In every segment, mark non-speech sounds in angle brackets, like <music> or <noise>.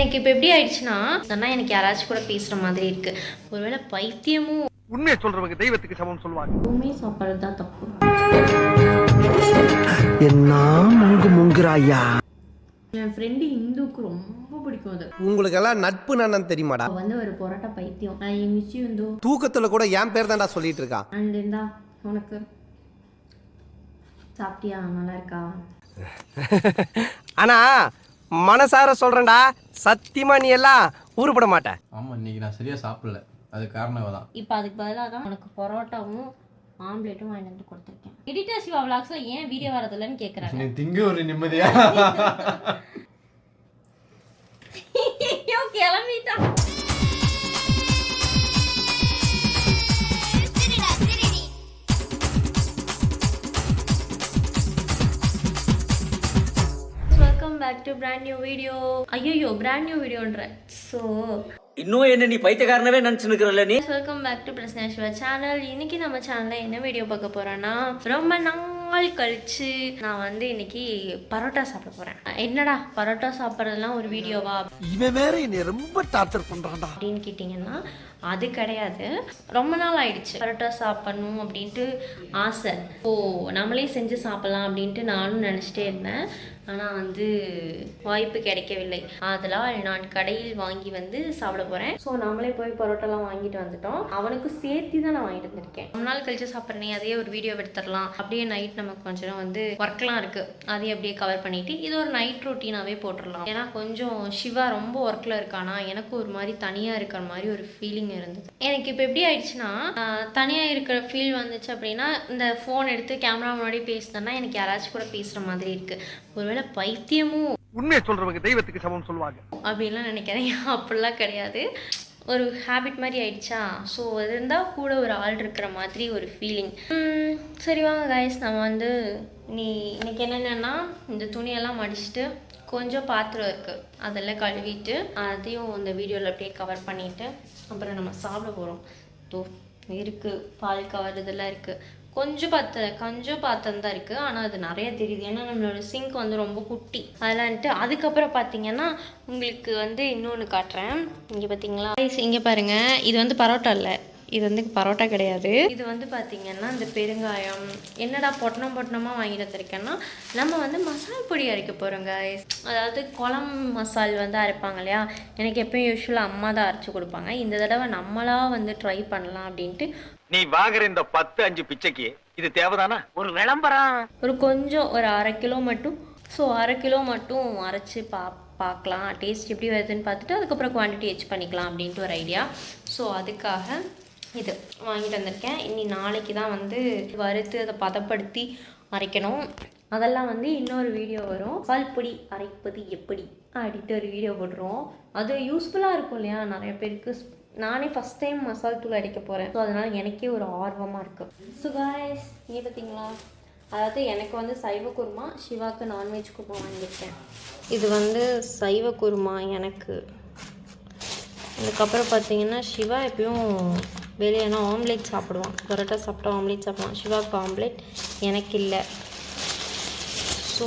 எனக்கு இப்போ எப்படி ஆயிடுச்சுன்னா சொன்னா எனக்கு யாராச்சும் கூட பேசுற மாதிரி இருக்கு. ஒருவேளை பைத்தியமும் உண்மையை சொல்றவங்க தெய்வத்துக்கு சமம் சொல்லுவாங்க. எதுவுமே சாப்பிட்றது தான் தப்பு. என்ன முங்கு முங்குறாயா? என் ஃப்ரெண்டு இந்துக்கு ரொம்ப பிடிக்கும் அது. உங்களுக்கெல்லாம் நட்பு நான் தெரியுமாடா? அவ வந்து ஒரு பொரோட்டா பைத்தியம். நான் என் மிச்சி வந்து தூக்கத்துல கூட என் பேர் தான்டா சொல்லிட்டு இருக்கா? அண்ட் இந்தா உனக்கு. சாப்பிட்டியா? நல்லா இருக்கா? ஆனா மனசார சொல்றேன்டா. சத்தியமா நீ எல்லாம் ஊருப்பட மாட்ட. ஆமாம் இன்னைக்கு நான் சரியாக சாப்பிடல. அது காரணம் தான் இப்போ அதுக்கு பதிலாக தான் உனக்கு பரோட்டாவும் ஆம்லேட்டும் வாங்கிட்டு வந்து கொடுத்துருக்கேன். எடிட்டர் சிவா விளாக்ஸ்ல ஏன் வீடியோ வரதில்லைன்னு கேட்குறாங்க நீ திங்க ஒரு நிம்மதியா? ஐயோ கிளம்பிட்டான் டு பிராண்ட் நியூ வீடியோ ஐயோ பிராண்ட் நியூ வீடியோன்ற ஸோ இன்னும் என்ன நீ பைத்தியக்காரனவே நினைச்சுக்கிறல்ல நீ? Welcome back to Prasna Siva channel இன்னைக்கு நம்ம சேனலில் என்ன வீடியோ பார்க்க போறோம்னா ரொம்ப நாள் கழிச்சு நான் வந்து இன்னைக்கு பரோட்டா சாப்பிட போறேன். என்னடா பரோட்டா சாப்பிட்றதுலாம் ஒரு வீடியோவா இவன் வேற என்னை ரொம்ப டார்ச்சர் பண்றான்டா. அப்படின்னு கேட்டிங்கன்னா அது கிடையாது. ரொம்ப நாள் ஆயிடுச்சு. பரோட்டா சாப்பிடணும் அப்படின்ட்டு ஆசை. ஓ நம்மளே செஞ்சு சாப்பிடலாம் அப்படின்ட்டு நானும் நினச்சிட்டே இருந்தேன். ஆனால் வந்து வாய்ப்பு கிடைக்கவில்லை. அதனால் நான் கடையில் வாங்கி வந்து சாப்பிட போகிறேன் ஸோ நம்மளே போய் பரோட்டாலாம் வாங்கிட்டு வந்துட்டோம். அவனுக்கு சேர்த்து தான் நான் வாங்கிட்டு வந்திருக்கேன். ரொம்ப நாள் கழிச்சு சாப்பிட்றேன் அதே ஒரு வீடியோ எடுத்துடலாம். அப்படியே நைட் நமக்கு கொஞ்சம் வந்து ஒர்க்லாம் இருக்குது அதையும் அப்படியே கவர் பண்ணிவிட்டு இது ஒரு நைட் ரொட்டீனாகவே போட்டுடலாம். ஏன்னா கொஞ்சம் சிவா ரொம்ப ஒர்க்கில் இருக்கானா எனக்கு ஒரு மாதிரி தனியாக இருக்கிற மாதிரி ஒரு ஃபீலிங் இருந்தது. எனக்கு இப்போ எப்படி ஆயிடுச்சுன்னா தனியாக இருக்கிற ஃபீல் வந்துச்சு அப்படின்னா இந்த ஃபோன் எடுத்து கேமரா முன்னாடி பேசுனேன்னா எனக்கு யாராச்சும் கூட பேசுகிற மாதிரி இருக்குது ஒருவேளை பைத்தியமும் உண்மையை சொல்றவங்க தெய்வத்துக்கு சமம் சொல்லுவாங்க. அப்படின்லாம் நினைக்கிறேன் <laughs> அப்படிலாம் கிடையாது. ஒரு ஹேபிட் மாதிரி ஆயிடுச்சா? ஸோ அது இருந்தால் கூட ஒரு ஆள் இருக்கிற மாதிரி ஒரு ஃபீலிங் சரி வாங்க கைஸ் நம்ம வந்து நீ இன்னைக்கு என்னென்னா இந்த துணியெல்லாம் மடிச்சுட்டு கொஞ்சம் பாத்திரம் இருக்குது அதெல்லாம் கழுவிட்டு அதையும் இந்த வீடியோவில் அப்படியே கவர் பண்ணிவிட்டு அப்புறம் நம்ம சாப்பிட போகிறோம் தோ இருக்குது பால் கவர் இதெல்லாம் இருக்குது கொஞ்சம் பாத்த கொஞ்சம் பாத்திரம் தான் இருக்குது ஆனால் அது நிறைய தெரியுது. ஏன்னா நம்மளோட சிங்க் வந்து ரொம்ப குட்டி. அதெல்லாம்ட்டு அதுக்கப்புறம் பார்த்தீங்கன்னா உங்களுக்கு வந்து இன்னொன்று காட்டுறேன். இங்கே பார்த்தீங்களா இங்கே பாருங்கள் இது வந்து பரோட்டா இல்லை. இது வந்து பரோட்டா கிடையாது. இது வந்து பார்த்தீங்கன்னா இந்த பெருங்காயம் என்னடா பொட்டணம் பொட்டணமாக வாங்கிட்டு வந்திருக்கேன்னா நம்ம வந்து மசால் பொடி அரைக்க போகிறோங்க அதாவது குழம்பு மசால் வந்து அரைப்பாங்க இல்லையா? எனக்கு எப்பயும் யூஸ்வலாக அம்மா தான் அரைச்சி கொடுப்பாங்க. இந்த தடவை நம்மளா வந்து ட்ரை பண்ணலாம் அப்படின்ட்டு நீ வாங்குற இந்த பத்து அஞ்சு பிச்சைக்கு இது தேவைதானா? ஒரு விளம்பரம். ஒரு கொஞ்சம் ஒரு அரை கிலோ மட்டும். ஸோ அரை கிலோ மட்டும் அரைச்சி பா பார்க்கலாம் டேஸ்ட் எப்படி வருதுன்னு பார்த்துட்டு அதுக்கப்புறம் குவான்டிட்டி ஹெச் பண்ணிக்கலாம் அப்படின்ட்டு ஒரு ஐடியா ஸோ அதுக்காக இது வாங்கிட்டு வந்திருக்கேன். இனி நாளைக்கு தான் வந்து வறுத்து அதை பதப்படுத்தி அரைக்கணும். அதெல்லாம் வந்து இன்னொரு வீடியோ வரும். பால் பொடி அரைப்பது எப்படி? அப்படின்ட்டு ஒரு வீடியோ போடுறோம். அது யூஸ்ஃபுல்லாக இருக்கும் இல்லையா? நிறைய பேருக்கு. நானே ஃபஸ்ட் டைம் மசால் தூள் அடிக்க போகிறேன் ஸோ அதனால் எனக்கே ஒரு ஆர்வமாக இருக்குது சுகாஷ் காய்ஸ் இங்கே பார்த்தீங்களா அதாவது எனக்கு வந்து சைவ குருமா சிவாக்கு நான்வெஜ் குருமா வாங்கியிருக்கேன். இது வந்து சைவ குருமா எனக்கு. அதுக்கப்புறம் பார்த்தீங்கன்னா சிவா எப்பயும் வெளியேனா ஆம்லேட் சாப்பிடுவான். பரோட்டா சாப்பிட்டா ஆம்லேட் சாப்பிடுவான். சிவாவுக்கு ஆம்லேட் எனக்கு இல்லை. ஸோ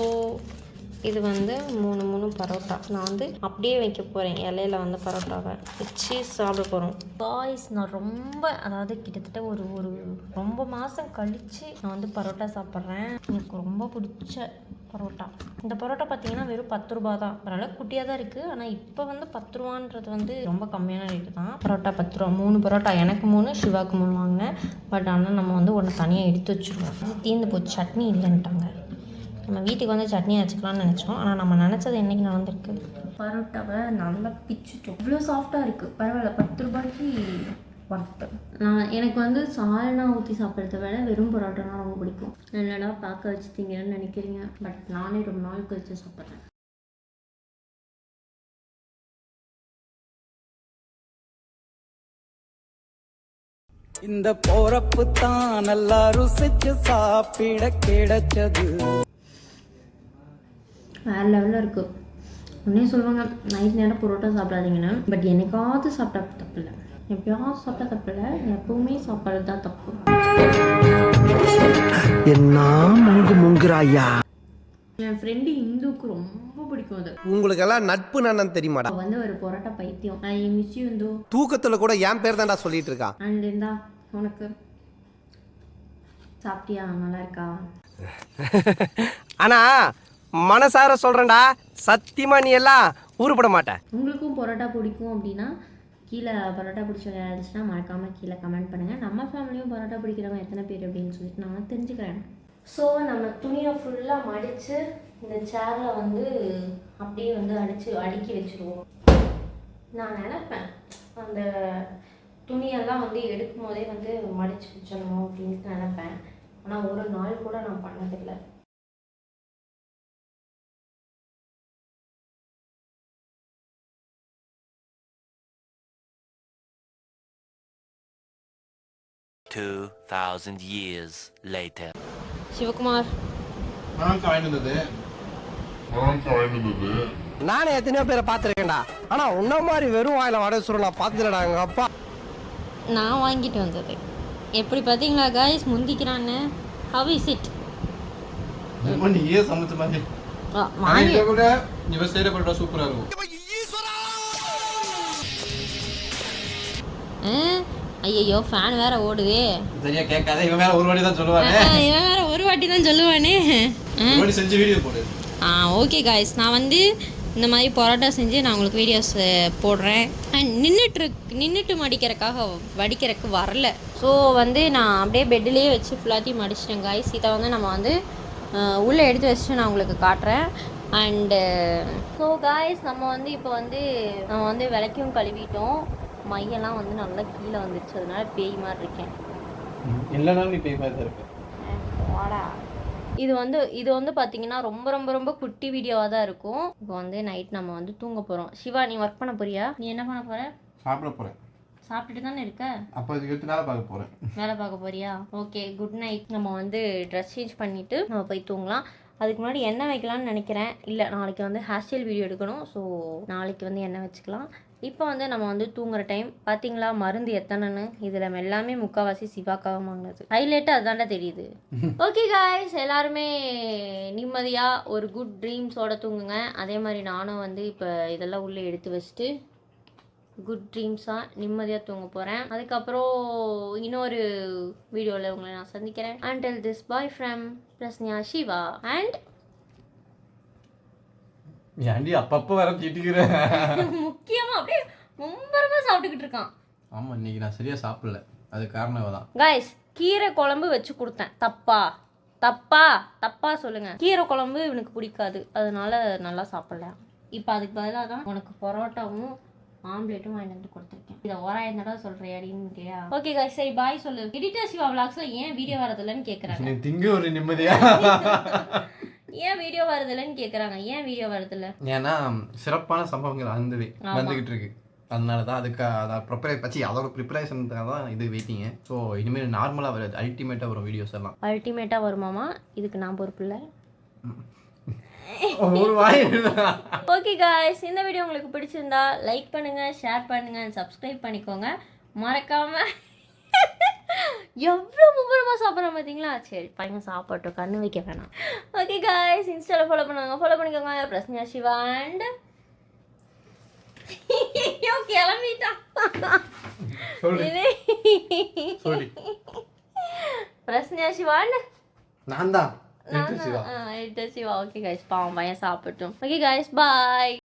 இது வந்து மூணு மூணு பரோட்டா. நான் வந்து அப்படியே வைக்க போகிறேன் இலையில வந்து பரோட்டாவை வச்சு சாப்பிட போகிறோம் பாய்ஸ் நான் ரொம்ப அதாவது கிட்டத்தட்ட ஒரு ஒரு ரொம்ப மாதம் கழித்து நான் வந்து பரோட்டா சாப்பிட்றேன். எனக்கு ரொம்ப பிடிச்ச பரோட்டா. இந்த பரோட்டா பார்த்தீங்கன்னா வெறும் பத்து ரூபா தான். அதனால் குட்டியாக தான் இருக்குது ஆனால் இப்போ வந்து பத்து ரூபான்றது வந்து ரொம்ப கம்மியான ரேட்டு தான். பரோட்டா பத்து ரூபா மூணு பரோட்டா. எனக்கு மூணு சிவாக்கு மூணு வாங்கினேன். பட் ஆனால் நம்ம வந்து ஒன்று தனியாக எடுத்து வச்சுருவோம் தீர்ந்து போச்சு. சட்னி இல்லைன்ட்டாங்க. நம்ம வீட்டுக்கு வந்து சட்னி வச்சுக்கலாம்னு நினச்சோம். ஆனால் நம்ம நினச்சது என்னைக்கு நடந்திருக்கு? பரோட்டாவை நல்லா பிச்சுட்டோம். இவ்வளோ சாஃப்டாக இருக்குது பரவாயில்ல பத்து ரூபாய்க்கு ஒர்த்து நான் எனக்கு வந்து சால்னா ஊற்றி சாப்பிட்றத விட வெறும் பரோட்டானா ரொம்ப பிடிக்கும். என்னடா பார்க்க வச்சு திங்கன்னு நினைக்கிறீங்க. பட் நானே ரொம்ப நாள் கழிச்சு சாப்பிட்றேன். இந்த போறப்பு தான் நல்லா ருசிச்சு சாப்பிட கிடைச்சது. வேறு லெவலில் இருக்குது உடனே சொல்லுவாங்க நைட் நேரம் பரோட்டா சாப்பிடாதீங்கன்னு. பட் என்னைக்காவது சாப்பிட்டா தப்பு இல்லை. எப்பயாவது சாப்பிட்டா தப்பு இல்லை. எப்பவுமே சாப்பிட்றது தான் தப்பு. என்ன முங்கு முங்குறாயா? என் ஃப்ரெண்டு இந்துக்கு ரொம்ப பிடிக்கும் அது. உங்களுக்கெல்லாம் நட்பு நான் தெரியுமாடா? வந்து ஒரு பொரோட்டா பைத்தியம். ஐ மிஸ் யூ இந்தோ. தூக்கத்துல கூட என் பேர் தான்டா சொல்லிட்டு இருக்கான் அண்ட் இந்தா உனக்கு. சாப்பிட்டியா? நல்லா இருக்கா? ஆனா மனசார சொல்றேன்டா. சத்தியமா நீ எல்லாம் உருப்பட மாட்டேன் உங்களுக்கும் பரோட்டா பிடிக்கும் அப்படின்னா கீழே பரோட்டா பிடிச்சவங்க இருந்துச்சுன்னா மறக்காமல் கீழே கமெண்ட் பண்ணுங்கள் நம்ம ஃபேமிலியும் பரோட்டா பிடிக்கிறவங்க எத்தனை பேர் அப்படின்னு சொல்லிட்டு நான் தெரிஞ்சுக்கிறேன். ஸோ நம்ம துணியை ஃபுல்லாக மடித்து இந்த சேரில் வந்து அப்படியே வந்து அடித்து அடுக்கி வச்சுருவோம். நான் நினப்பேன் அந்த துணியெல்லாம் வந்து எடுக்கும் போதே வந்து மடித்து வச்சிடணும் அப்படின்ட்டு நினப்பேன். ஆனால் ஒரு நாள் கூட நான் பண்ணதில்லை. Two thousand years later. Sivakumar மாம்சம் வாங்கிட்டு வந்தது நானே எத்தனையோ பேரை பார்த்துருக்கேன்டா. ஆனா உன்ன மாதிரி வெறும் வாயில வடை சுருள் நான் பார்த்ததுலடா எங்க அப்பா. நான் வாங்கிட்டு வந்தது. எப்படி பார்த்தீங்களா காய்ஸ் முந்திக்கிறான்னு. ஹவ் இஸ் இட் நீயே சமைச்ச மாதிரி? வாங்கி. இவ செய்யற பரோட்டா சூப்பரா இருக்கும். ஐயோ ஃபேன் வேற ஓடுதே. சரியா கேட்காத இவன் மேல ஒரு வாட்டி தான் சொல்லுவானே இவன் வேற ஒரு வாட்டி தான் சொல்லுவானே. ஒரு செஞ்சு வீடியோ போடு. ஆ ஓகே காய்ஸ் நான் வந்து இந்த மாதிரி பரோட்டா செஞ்சு நான் உங்களுக்கு வீடியோஸ் போடுறேன். அண்ட் நின்றுட்டு நின்றுட்டு மடிக்கிறதுக்காக வடிக்கிறதுக்கு வரல. ஸோ வந்து நான் அப்படியே பெட்லேயே வச்சு ஃபுல்லாத்தையும் மடிச்சிட்டேன் காய்ஸ் இதை வந்து நம்ம வந்து உள்ளே எடுத்து வச்சுட்டு நான் உங்களுக்கு காட்டுறேன். அண்டு ஸோ காய்ஸ் நம்ம வந்து இப்போ வந்து நம்ம வந்து விளக்கியும் கழுவிட்டோம். மையெல்லாம் வந்து நல்லா கீழே வந்துருச்சு. அதனால பேய் மாதிரி இருக்கேன். இல்லைனாலும் நீ பேய் மாதிரி இருக்க வாடா. இது வந்து இது வந்து பார்த்தீங்கன்னா ரொம்ப ரொம்ப ரொம்ப குட்டி வீடியோவாக தான் இருக்கும். இப்போ வந்து நைட் நம்ம வந்து தூங்க போகிறோம் சிவா நீ ஒர்க் பண்ண போறியா? நீ என்ன பண்ண போற? சாப்பிட போறேன். சாப்பிட்டுட்டு தானே இருக்க? அப்போ இதுக்கு எடுத்து வேலை பார்க்க போறேன். வேலை பார்க்க போறியா? ஓகே குட் நைட் நம்ம வந்து ட்ரெஸ் சேஞ்ச் பண்ணிவிட்டு நம்ம போய் தூங்கலாம். அதுக்கு முன்னாடி எண்ணெய் வைக்கலாம்னு நினைக்கிறேன். இல்லை நாளைக்கு வந்து ஹேர் ஸ்டைல் வீடியோ எடுக்கணும். ஸோ நாளைக்கு வந்து எண்ணெய் வச்சுக்கலாம். இப்போ வந்து நம்ம வந்து தூங்குற டைம் பார்த்தீங்களா மருந்து எத்தனைன்னு? இதில் எல்லாமே முக்கால்வாசி சிவாக்காக வாங்கினது. ஹைலைட்டாக அதாண்டா தெரியுது. <laughs> ஓகே காய்ஸ் எல்லாருமே நிம்மதியாக ஒரு குட் ட்ரீம்ஸோட தூங்குங்க. அதே மாதிரி நானும் வந்து இப்போ இதெல்லாம் உள்ளே எடுத்து வச்சுட்டு குட் ட்ரீம்ஸாக நிம்மதியாக தூங்க போகிறேன் அதுக்கப்புறம் இன்னொரு வீடியோவில் உங்களை நான் சந்திக்கிறேன். Until this bye from Prasnya Siva. And ஏன்டி அப்பப்போ வர திட்டிக்கிறேன் <laughs> முக்கியமாக அப்படியே ரொம்ப ரொம்ப சாப்பிட்டுக்கிட்டு இருக்கான். ஆமா இன்னைக்கு நான் சரியா சாப்பிடல. அது காரணம் தான் காய்ஸ் கீரை குழம்பு வச்சு கொடுத்தேன். தப்பா? தப்பா? தப்பா சொல்லுங்க. கீரை குழம்பு இவனுக்கு பிடிக்காது. அதனால நல்லா சாப்பிடல. இப்போ அதுக்கு பதிலாக தான் உனக்கு பரோட்டாவும் ஆம்லேட்டும் வாங்கிட்டு வந்து கொடுத்துருக்கேன். இதை ஓராயிரம் தடவை சொல்கிறேன் அப்படின்னு ஓகே காய்ஸ் சரி பாய் சொல்லு. எடிட்டர் சிவா விளாக்ஸில் ஏன் வீடியோ வரதில்லைன்னு கேட்குறாங்க திங்க ஒரு நிம்மதியா? <laughs> ஏன் வீடியோ வரதில்லைன்னு கேட்குறாங்க ஏன் வீடியோ வரதில்ல ஏன்னா சிறப்பான சம்பவங்கள் ஆமா. வந்துகிட்டு இருக்கு. அதனால தான் அதுக்கு அதை ப்ரிப்பரே பச்சு அதோட ப்ரிப்பரேஷனுக்காக தான் இது வெயிட்டிங்க ஸோ இனிமேல் நார்மலாக வராது அல்டிமேட்டாக வரும் வீடியோஸ் எல்லாம். அல்டிமேட்டாக வருமாமா இதுக்கு நான் பொறுப்பு இல்லை. ஒரு வாய் ஓகே காய்ஸ் இந்த வீடியோ உங்களுக்கு பிடிச்சிருந்தா லைக் பண்ணுங்க ஷேர் பண்ணுங்க சப்ஸ்கிரைப் பண்ணிக்கோங்க. மறக்காம எவ்வளோ மும்பரமாக சாப்பிட்றோம் பார்த்தீங்களா? சரி பையன் சாப்பிட்டோம் கண்ணு வைக்க வேணாம். ஓகே காய்ஸ் இன்ஸ்டாவில் ஃபாலோ பண்ணுங்க ஃபாலோ பண்ணிக்கோங்க. பிரஸ்னியா சிவா அண்ட் ஐயோ கிளம்பிட்டான். சொல்லு. இது சொல்லி. பிரஸ்னியா சிவான் நான் தான் நான் சிவா. ஓகே கைஸ் பாவம் பையன் சாப்பிட்டோம். Okay guys bye